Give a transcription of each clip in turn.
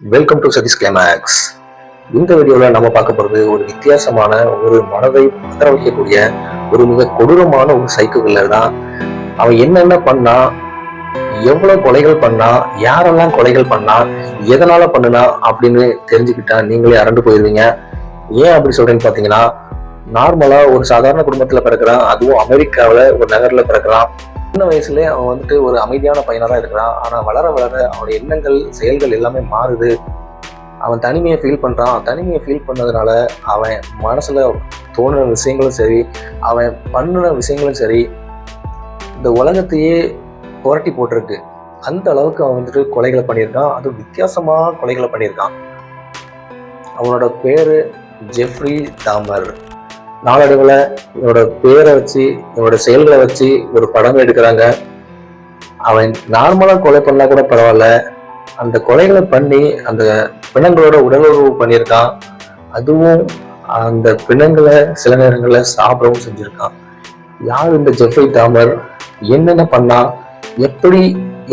Welcome to Satish climax இந்த வீடியோவில் நம்ம பார்க்க போகிறது ஒரு வித்தியாசமான ஒரு மனதை பதற வைக்கக்கூடிய ஒரு மிக கொடூரமான ஒரு சைக்கோ கில்லர் தான். அவன் என்னென்ன பண்ணா எவ்வளோ கொலைகள் பண்ணா யாரெல்லாம் கொலைகள் பண்ணா எதனால பண்ணுனா அப்படின்னு தெரிஞ்சுக்கிட்டா நீங்களே அரண்டு போயிடுவீங்க ஏன் அப்படி சொல்றேன்னு பார்த்தீங்கன்னா நார்மலா ஒரு சாதாரண குடும்பத்துல பிறக்கிறான் அதுவும் அமெரிக்காவில் ஒரு நகர்ல பிறக்கிறான். சின்ன வயசுலேயே அவன் வந்துட்டு ஒரு அமைதியான பையனாக தான் இருக்கிறான். ஆனால் வளர வளர அவனுடைய எண்ணங்கள் செயல்கள் எல்லாமே மாறுது. அவன் தனிமையை ஃபீல் பண்ணுறான் தனிமையை ஃபீல் பண்ணதுனால அவன் மனசில் தோணுன விஷயங்களும் சரி அவன் பண்ணுன விஷயங்களும் சரி இந்த உலகத்தையே புரட்டி போட்டிருக்கு. அந்த அளவுக்கு அவன் வந்துட்டு கொலைகளை பண்ணியிருக்கான். அது வித்தியாசமாக கொலைகளை பண்ணியிருக்கான். அவனோட பேர் ஜெஃப்ரி தாமர் நாளடைவில் என்னோட பேரை வச்சு இவனோட செயல்களை வச்சு ஒரு படம் எடுக்கிறாங்க. அவன் நார்மலாக கொலை பண்ணா கூட பரவாயில்ல. அந்த கொலைகளை பண்ணி அந்த பிணங்களோட உடலுறவு பண்ணியிருக்கான். அதுவும் அந்த பிணங்களை சில நேரங்களில் சாப்பிடவும் செஞ்சுருக்கான். யார் இந்த ஜெஃப்ரி தாமர்? என்னென்ன பண்ணா? எப்படி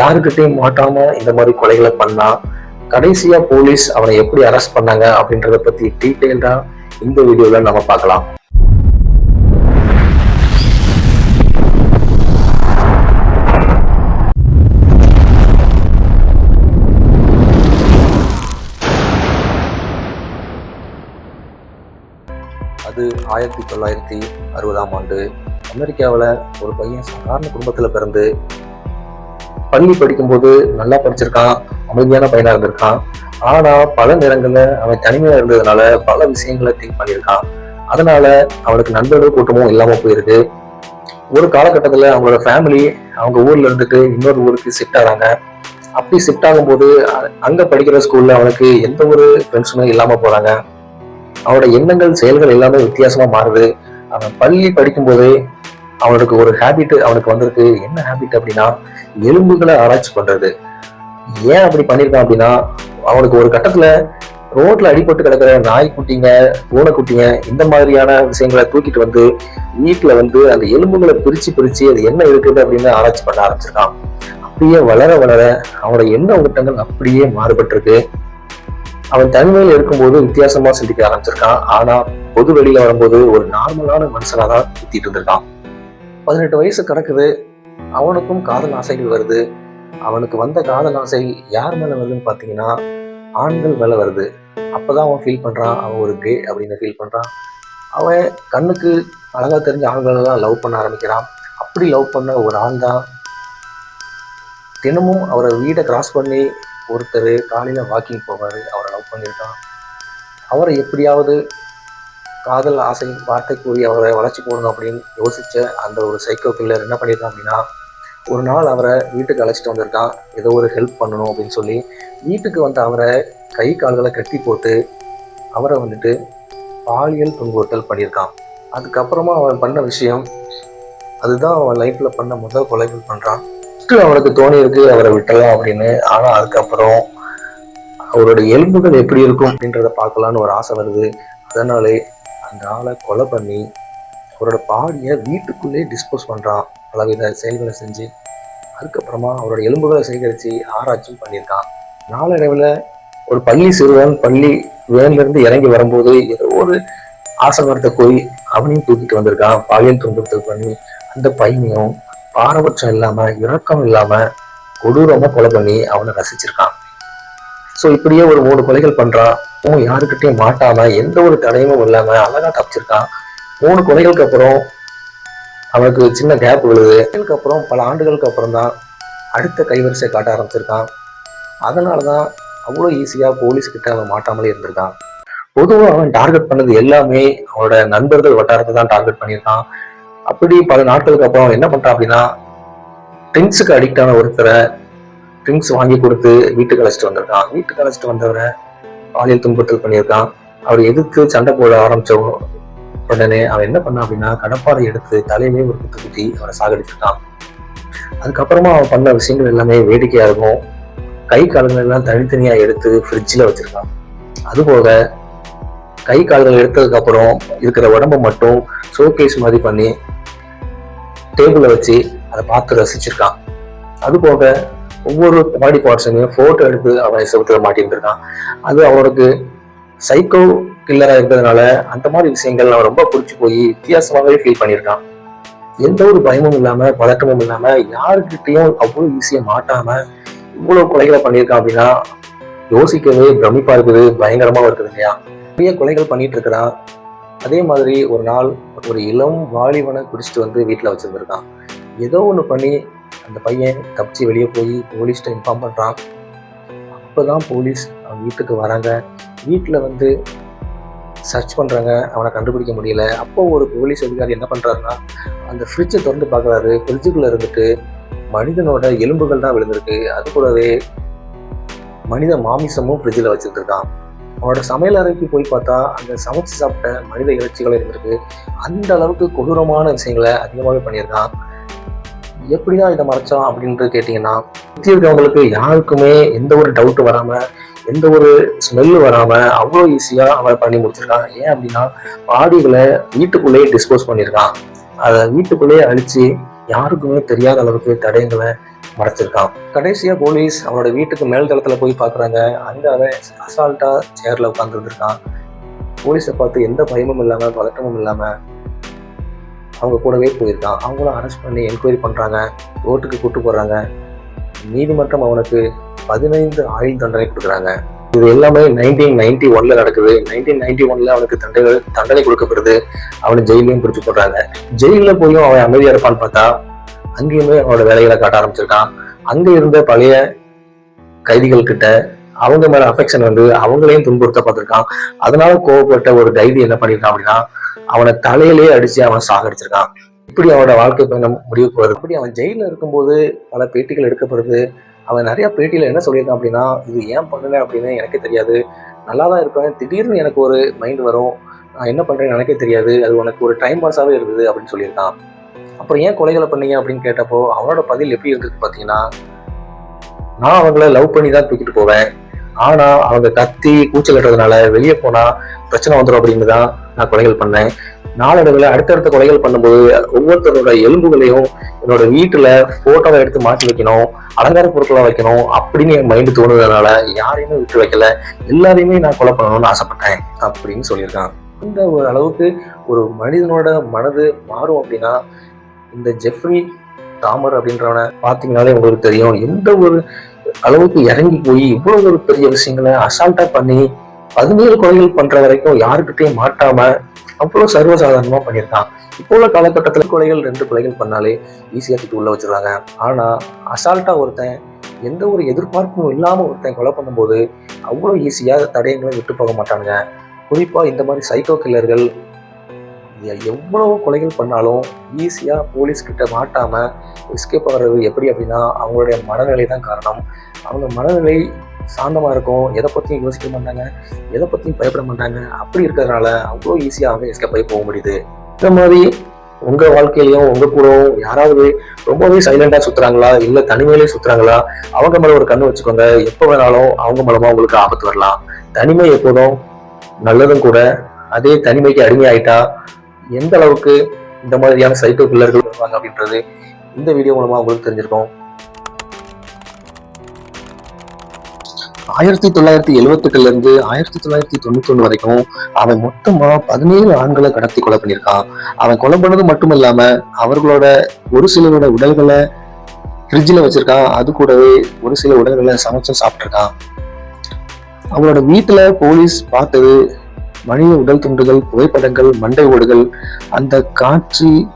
யாருக்கிட்டையும் மாட்டாம இந்த மாதிரி கொலைகளை பண்ணா? கடைசியா போலீஸ் அவனை எப்படி அரெஸ்ட் பண்ணாங்க அப்படின்றத பத்தி டீட்டெயில்டா இந்த வீடியோல நம்ம பார்க்கலாம். அது ஆயிரத்தி தொள்ளாயிரத்தி அறுபதாம் ஆண்டு. அமெரிக்காவில் ஒரு பையன் சாதாரண குடும்பத்தில் பிறந்து பள்ளி படிக்கும்போது நல்லா படிச்சிருக்கான் அமைதியான பையனா இருந்திருக்கான். ஆனா பல நேரங்கள்ல அவன் தனிமையா இருந்ததுனால பல விஷயங்களை திங்க் பண்ணியிருக்கான். அதனால அவனுக்கு நண்பர்கள் கூட்டமும் இல்லாம போயிருக்கு. ஒரு காலகட்டத்துல அவங்களோட ஃபேமிலி அவங்க ஊர்ல இருந்துட்டு இன்னொரு ஊருக்கு ஷிஃப்ட் ஆறாங்க. அப்படி ஷிஃப்ட் ஆகும்போது அங்க படிக்கிற ஸ்கூல்ல அவனுக்கு எந்த ஒரு ஃப்ரெண்ட்ஸுமே இல்லாம போறாங்க. அவனோட எண்ணங்கள் செயல்கள் எல்லாமே வித்தியாசமா மாறுது. அவன் பள்ளி படிக்கும்போதே அவனுக்கு ஒரு ஹேபிட் அவனுக்கு வந்திருக்கு. என்ன ஹேபிட் அப்படின்னா எலும்புகளை ஆராய்ச்சி பண்றது. ஏன் அப்படி பண்ணியிருக்கான் அப்படின்னா அவனுக்கு ஒரு கட்டத்துல ரோட்ல அடிபட்டு கிடக்கிற பூனை குட்டிங்க இந்த மாதிரியான விஷயங்களை தூக்கிட்டு வந்து வீட்டுல வந்து அந்த எலும்புகளை பிரிச்சு பிரிச்சு அது என்ன இருக்குது அப்படின்னு ஆராய்ச்சி பண்ண ஆரம்பிச்சிருக்கான். அப்படியே வளர வளர அவனோட எண்ண ஓட்டங்கள் அப்படியே மாறுபட்டிருக்கு. அவன் தனிமையில் இருக்கும்போது வித்தியாசமா சிந்திக்க ஆரம்பிச்சிருக்கான். ஆனா பொது வெளியில வரும்போது ஒரு நார்மலான மனுஷனா தான் சுத்திட்டு இருந்திருக்கான். பதினெட்டு வயசு கிடக்குது. அவனுக்கும் காதல் ஆசைகள் வருது. அவனுக்கு வந்த காதல் ஆசை யார் மேல வருதுன்னு பார்த்தீங்கன்னா ஆண்கள் மேல வருது. அப்பதான் அவன் ஃபீல் பண்றான் அவன் ஒரு கே அப்படின்னு ஃபீல் பண்றான். அவன் கண்ணுக்கு அழகா தெரிஞ்ச ஆண்களெல்லாம் லவ் பண்ண ஆரம்பிக்கிறான். அப்படி லவ் பண்ண ஒரு ஆள் தான் தினமும் அவரை வீடை கிராஸ் பண்ணி ஒருத்தர் காலையில வாக்கிங் போவார் அவரை லவ் பண்ணியிருக்கான். அவரை எப்படியாவது காதல் ஆசை வார்த்தைக்குரிய கூறி அவரை வளர்ச்சி போடணும் அப்படின்னு யோசித்த அந்த ஒரு சைக்கோ கில்லர் என்ன பண்ணியிருக்கான் அப்படின்னா ஒரு நாள் அவரை வீட்டுக்கு அழைச்சிட்டு வந்திருக்கான். ஏதோ ஒரு ஹெல்ப் பண்ணணும் அப்படின்னு சொல்லி வீட்டுக்கு வந்த அவரை கை கால்களை கட்டி போட்டு அவரை வந்துட்டு பாலியல் துன்புறுத்தல் பண்ணியிருக்கான். அதுக்கப்புறமா அவன் பண்ண விஷயம் அதுதான் அவன் லைஃப்பில் பண்ண முதல் கொலைகள் பண்ணுறான் ஃபஸ்ட்டு அவனுக்கு தோணியிருக்கு அவரை விட்டலாம் அப்படின்னு. ஆனால் அதுக்கப்புறம் அவரோட எலும்புகள் எப்படி இருக்கும் அப்படின்றத பார்க்கலான்னு ஒரு ஆசை வருது. அதனாலே அந்த ஆளை கொலை பண்ணி அவரோட பாடியை வீட்டுக்குள்ளேயே டிஸ்போஸ் பண்ணுறான் பலவித செயல்களை செஞ்சு அதுக்கப்புறமா அவரோட எலும்புகளை சேகரித்து ஆராய்ச்சியும் பண்ணியிருக்கான். நாளடைவில் ஒரு பள்ளி சிறுவன் பள்ளி வேன்லேருந்து இறங்கி வரும்போது ஏதோ ஒரு ஆசை வரத்தை போய் அவனையும் தூக்கிட்டு வந்திருக்கான். பாலியல் துன்புறுத்தல் பண்ணி அந்த பையனையும் பாரபட்சம் இல்லாமல் இறக்கம் இல்லாமல் கொடூரமாக கொலை பண்ணி அவனை ரசிச்சிருக்கான். ஸோ இப்படியே ஒரு மூணு கொலைகள் பண்ணுறான் யாருக்கிட்டையும் மாட்டாமல் எந்த ஒரு தடையும் இல்லாமல் அழகாக தப்பிச்சிருக்கான். மூணு கொலைகளுக்கு அப்புறம் அவனுக்கு சின்ன கேப் விழுது. அப்புறம் பல ஆண்டுகளுக்கு அப்புறம் தான் அடுத்த கைவரிசை காட்ட ஆரம்பிச்சிருக்கான். அதனால தான் அவ்வளோ ஈஸியாக போலீஸ்கிட்ட அவன் மாட்டாமலே இருந்திருக்கான். பொதுவாக அவன் டார்கெட் பண்ணது எல்லாமே அவனோட நண்பர்கள் வட்டாரத்தை தான் டார்கெட் பண்ணியிருக்கான். அப்படி பல நாட்களுக்கு அப்புறம் அவன் என்ன பண்ணுறான் அப்படின்னா ட்ரிங்க்ஸுக்கு அடிக்ட் ஆன ஒருத்தரை ட்ரிங்க்ஸ் வாங்கி கொடுத்து வீட்டுக்கு அழைச்சிட்டு வந்திருக்கான். வீட்டுக்கு அழைச்சிட்டு வந்தவரை பாலியல் துன்புறுத்தல் பண்ணியிருக்கான். அவர் எதிர்த்து சண்டை போட ஆரம்பித்தவோ உடனே அவன் என்ன பண்ணான் அப்படின்னா கடப்பாறை எடுத்து தலையிலே ஒரு குத்து குத்தி அவனை சாகடிச்சுட்டான். அதுக்கப்புறமா அவன் பண்ண விஷயங்கள் எல்லாமே வேடிக்கையா இருக்கும். கை கால்கள் எல்லாம் தனித்தனியா எடுத்து ஃப்ரிட்ஜில் வச்சிருக்கான். அதுபோக கை கால்கள் எடுத்ததுக்கு அப்புறம் இருக்கிற உடம்ப மட்டும் ஷோகேஸ் மாதிரி பண்ணி டேபிள வச்சு அதை பார்த்து ரசிச்சிருக்கான். அதுபோக ஒவ்வொரு பாடி பார்ட்ஸையும் ஃபோட்டோ எடுத்து அவன் செவத்தில் மாட்டின்னு இருக்கான். அது அவனுக்கு சைக்கோ கில்லராக இருக்கிறதுனால அந்த மாதிரி விஷயங்கள் நான் ரொம்ப பிடிச்சி போய் வித்தியாசமாகவே ஃபீல் பண்ணியிருக்கான். எந்த ஒரு பயமும் இல்லாம பதட்டமும் இல்லாம யாருக்கிட்டையும் அவ்வளோ ஈஸியா மாட்டாம இவ்வளவு கொலைகளை பண்ணியிருக்கான் அப்படின்னா யோசிக்கவே பிரமிப்பா இருக்குது பயங்கரமா இருக்குது இல்லையா? நிறைய கொலைகள் பண்ணிட்டு இருக்கிறான். அதே மாதிரி ஒரு நாள் ஒரு இளம் வாலிபனை குடிச்சிட்டு வந்து வீட்டில் வச்சிருந்திருக்கான். ஏதோ ஒன்று பண்ணி அந்த பையன் தப்பிச்சு வெளியே போய் போலீஸ்கிட்ட இன்ஃபார்ம் பண்ணுறான் அப்போ தான் போலீஸ் அவங்க வீட்டுக்கு வராங்க. வீட்டில் வந்து சர்ச் பண்ணுறாங்க அவனை கண்டுபிடிக்க முடியல. அப்போ ஒரு போலீஸ் அதிகாரி என்ன பண்ணுறாருன்னா அந்த ஃப்ரிட்ஜை திறந்து பார்க்குறாரு. ஃப்ரிட்ஜுக்குள்ளே இருந்துட்டு மனிதனோட எலும்புகள் தான் விழுந்திருக்கு. அது கூடவே மனித மாமிசமும் ஃப்ரிட்ஜில் வச்சுருந்துருக்கான். அவனோட சமையல் அறைக்கு போய் பார்த்தா அந்த சமைச்சு சாப்பிட்ட மனித இறைச்சிகள் இருந்திருக்கு. அந்த அளவுக்கு கொடூரமான விஷயங்களை அதிகமாகவே பண்ணியிருக்கான். எப்படிதான் இதை மறைச்சான் அப்படின்ட்டு கேட்டிங்கன்னா சுற்றி இருக்கவங்களுக்கு யாருக்குமே எந்த ஒரு டவுட்டும் வராமல் எந்த ஒரு ஸ்மெல்லு வராமல் அவ்வளோ ஈஸியாக அவன் பண்ணி முடிச்சிருக்கான் ஏன் அப்படின்னா பாடிகளை வீட்டுக்குள்ளேயே டிஸ்போஸ் பண்ணியிருக்கான் அதை வீட்டுக்குள்ளேயே அழித்து யாருக்குமே தெரியாத அளவுக்கு தடயங்களை மறைச்சிருக்கான் கடைசியாக போலீஸ் அவனோட வீட்டுக்கு மேல் தளத்தில் போய் பார்க்குறாங்க. அங்கே அவன் அசால்ட்டாக சேரில் உட்காந்துருந்துருக்கான் போலீஸை பார்த்து எந்த பயமும் இல்லாமல் பதட்டமும் இல்லாமல் அவங்க கூடவே போயிருக்கான் அவங்களும் அரெஸ்ட் பண்ணி என்கொயரி பண்ணுறாங்க கோர்ட்டுக்கு கூட்டு போகிறாங்க நீதிமன்றம் அவனுக்கு பதினைந்து ஆயுள் தண்டனை கொடுக்குறாங்க. இது எல்லாமே நைன்டீன் நைன்டி ஒன்ல நடக்குது. நைன்டீன் நைன்டி ஒன்ல அவனுக்கு தண்டனை தண்டனை கொடுக்கப்படுது. அவனை ஜெயிலையும் பிடிச்சி போடுறாங்க. ஜெயில போயும் அவன் அமைதியா இருப்பான்னு பார்த்தா அங்கேயுமே அவனோட வேலைகளை காட்ட ஆரம்பிச்சிருக்கான். அங்க இருந்த பழைய கைதிகள் கிட்ட அவங்க மேல அஃபெக்ஷன் வந்து அவங்களையும் துன்புறுத்த பார்த்திருக்கான். அதனால கோவப்பட்ட ஒரு கைதி என்ன பண்ணிருக்கான் அப்படின்னா அவனை தலையிலேயே அடிச்சு அவன் சாகடிச்சிருக்கான். இப்படி அவனோட வாழ்க்கை பயணம் முடிவுக்கு வருது இப்படி அவன் ஜெயில இருக்கும்போது பல பேட்டிகள் எடுக்கப்படுது. அவன் நிறையா பேட்டியில் என்ன சொல்லியிருக்கான் அப்படின்னா இது ஏன் பண்ணல? அப்படின்னு எனக்கே தெரியாது. நல்லா தான் இருப்பேன். திடீர்னு எனக்கு ஒரு மைண்ட் வரும். நான் என்ன பண்ணுறேன்னு எனக்கே தெரியாது. அது உனக்கு ஒரு டைம் பாஸாகவே இருந்தது அப்படின்னு சொல்லியிருக்கான். அப்புறம் ஏன் கொலைகளை பண்ணீங்க அப்படின்னு கேட்டப்போ அவனோட பதில் எப்படி இருந்தது பார்த்தீங்கன்னா நான் அவங்கள லவ் பண்ணி தான் தூக்கிட்டு போவேன். ஆனால் அவங்க கத்தி கூச்சல் கட்டுறதுனால வெளியே போனால் பிரச்சனை வந்துடும் அப்படின்னு தான் நான் கொலைகள் பண்ணேன். நாளடைவில் அடுத்தடுத்த கொலைகள் பண்ணும்போது ஒவ்வொருத்தரோட எலும்புகளையும் என்னோட வீட்டில் ஃபோட்டோவை எடுத்து மாற்றி வைக்கணும் அலங்கார பொருட்களை வைக்கணும் அப்படின்னு என் மைண்டு தோணுறதுனால யாரையுமே விட்டு வைக்கல. எல்லாரையுமே நான் கொலை பண்ணணும்னு ஆசைப்பட்டேன் அப்படின்னு சொல்லியிருக்கான் இந்த ஒரு அளவுக்கு ஒரு மனிதனோட மனது மாறும் அப்படின்னா இந்த ஜெஃப்ரி தாமர் அப்படின்றவனை பார்த்தீங்கனாலே உங்களுக்கு தெரியும். எந்த ஒரு அளவுக்கு இறங்கி போய் இவ்வளோ ஒரு பெரிய விஷயங்களை அசால்ட்டாக பண்ணி பதினேழு கொலைகள் பண்ணுற வரைக்கும் யாருக்கிட்டையும் மாட்டாமல் அவ்வளோ சர்வசாதாரணமாக பண்ணியிருக்கான். இப்போ உள்ள காலகட்டத்தில் கொலைகள் ரெண்டு கொலைகள் பண்ணாலே ஈஸியாக தூக்கி உள்ள வச்சிருக்காங்க ஆனால் அசால்ட்டாக ஒருத்தன் எந்த ஒரு எதிர்பார்ப்பும் இல்லாமல் ஒருத்தன் கொலை பண்ணும்போது அவ்வளோ ஈஸியாக தடயங்களும் விட்டு போக மாட்டானுங்க. குறிப்பாக இந்த மாதிரி சைக்கோ கில்லர்கள் எ- எவ்வளவு கொலைகள் பண்ணாலும் ஈஸியாக போலீஸ் மாட்டாமல் எஸ்கேப் ஆகிறது எப்படி அப்படின்னா அவங்களுடைய மனநிலை தான் காரணம். அவங்க மனநிலை சாந்தமாக இருக்கும். எதை பற்றியும் யோசிக்க மாட்டாங்க. எதை பற்றியும் பயப்பட மாட்டாங்க. அப்படி இருக்கிறதுனால அவ்வளோ ஈஸியாக எஸ்கேப் ஆகி போக முடியுது. இந்த மாதிரி உங்கள் வாழ்க்கையிலையும் உங்கள் கூடவும் யாராவது ரொம்பவே சைலண்டாக சுற்றுறாங்களா இல்லை தனிமையிலே சுற்றுறாங்களா அவங்க மேலே ஒரு கண்ணு வச்சுக்கோங்க. எப்போ வேணாலும் அவங்க மூலமாக உங்களுக்கு ஆபத்து வரலாம். தனிமை எப்போதும் நல்லதும் கூட அதே தனிமைக்கு அடிமையாயிட்டா எந்த அளவுக்கு இந்த மாதிரியான சைக்கோ பிள்ளர்கள் வருவாங்க அப்படின்றது இந்த வீடியோ மூலமாக உங்களுக்கு தெரிஞ்சிருக்கும். ஆயிரத்தி தொள்ளாயிரத்தி எழுவத்தெட்டுல இருந்து ஆயிரத்தி தொள்ளாயிரத்தி தொண்ணூத்தி ஒண்ணு வரைக்கும் அவன் மொத்தமா பதினேழு ஆண்களை கடத்தி கொலை பண்ணியிருக்கான். அவன் கொலை பண்ணது மட்டும் இல்லாம அவர்களோட ஒரு சிலரோட உடல்களை ஃப்ரிட்ஜில் வச்சிருக்கான். அது கூடவே ஒரு சில உடல்களை சமைச்சும் சாப்பிட்டுருக்கான். அவனோட வீட்டுல போலீஸ் பார்த்தது மனித உடல் துண்டுகள் புகைப்படங்கள் மண்டை ஓடுகள் அந்த காட்சி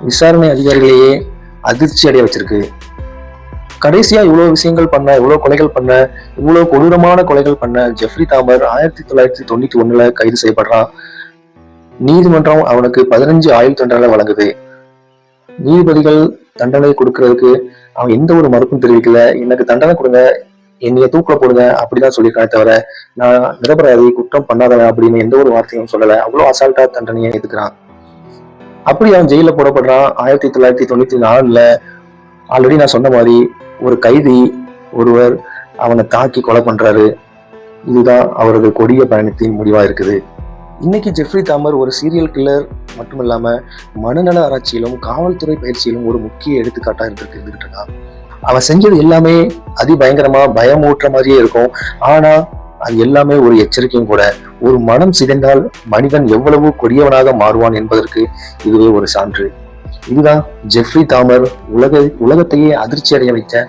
விசாரணை அதிகாரிகளையே அதிர்ச்சி அடைய வச்சிருக்கு. கடைசியா இவ்வளவு விஷயங்கள் பண்ண இவ்வளவு கொலைகள் பண்ண இவ்வளவு கொடூரமான கொலைகள் பண்ண ஜெஃப்ரி தாமர் ஆயிரத்தி தொள்ளாயிரத்தி தொண்ணூத்தி ஒண்ணுல கைது செய்யப்படுறான். நீதிமன்றம் அவனுக்கு பதினஞ்சு ஆயுள் தண்டனை வழங்குது. நீதிபதிகள் தண்டனை கொடுக்கறதுக்கு அவன் எந்த ஒரு மறுப்பும் தெரிவிக்கல. எனக்கு தண்டனை கொடுங்க என்னைய தூக்கில போடுங்க அப்படிதான் சொல்லியிருக்கானே தவிர நான் நிரபராதி குற்றம் பண்ணாதவன் அப்படின்னு எந்த ஒரு வார்த்தையும் சொல்லல. அவ்வளவு அசால்ட்டா தண்டனையை எடுத்துக்கிறான் அப்படி அவன் ஜெயில போடப்படுறான். ஆயிரத்தி தொள்ளாயிரத்தி தொண்ணூத்தி நாலுல ஆல்ரெடி நான் சொன்ன மாதிரி ஒரு கைதி ஒருவர் அவனை தாக்கி கொலை பண்றாரு. இதுதான் அவரது கொடிய பயணத்தின் முடிவா இருக்குது. இன்னைக்கு ஜெஃப்ரி தாமர் ஒரு சீரியல் கில்லர் மட்டும் இல்லாமல் மனநல ஆராய்ச்சியிலும் காவல்துறை பயிற்சியிலும் ஒரு முக்கிய எடுத்துக்காட்டா இருந்திருக்கு இருந்துகிட்டு அவன் செஞ்சது எல்லாமே அதிபயங்கரமா பயமூட்டுற மாதிரியே இருக்கும். ஆனா அது எல்லாமே ஒரு எச்சரிக்கையும் கூட. ஒரு மனம் சிதைந்தால் மனிதன் எவ்வளவு கொடியவனாக மாறுவான் என்பதற்கு இதுவே ஒரு சான்று. இதுதான் ஜெஃப்ரி தாமர் உலக உலகத்தையே அதிர்ச்சி அடைய வைத்த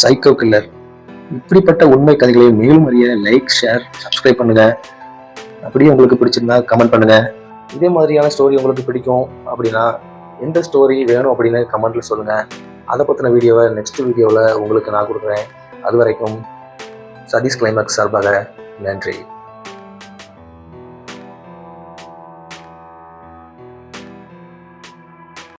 சைக்கோ கில்லர் இப்படிப்பட்ட உண்மை கதைகளை மேலும் அறிய லைக் ஷேர் சப்ஸ்கிரைப் பண்ணுங்க. அப்படியே உங்களுக்கு பிடிச்சிருந்தா கமெண்ட் பண்ணுங்க. இதே மாதிரியான ஸ்டோரி உங்களுக்கு பிடிக்கும் அப்படின்னா எந்த ஸ்டோரி வேணும் அப்படின்னு கமெண்ட்ல சொல்லுங்க. அதை பற்றின வீடியோவை நெக்ஸ்ட் வீடியோவில் உங்களுக்கு நான் கொடுக்குறேன். அது வரைக்கும் சதீஷ் கிளைமேக்ஸ் சார்பாக நன்றி.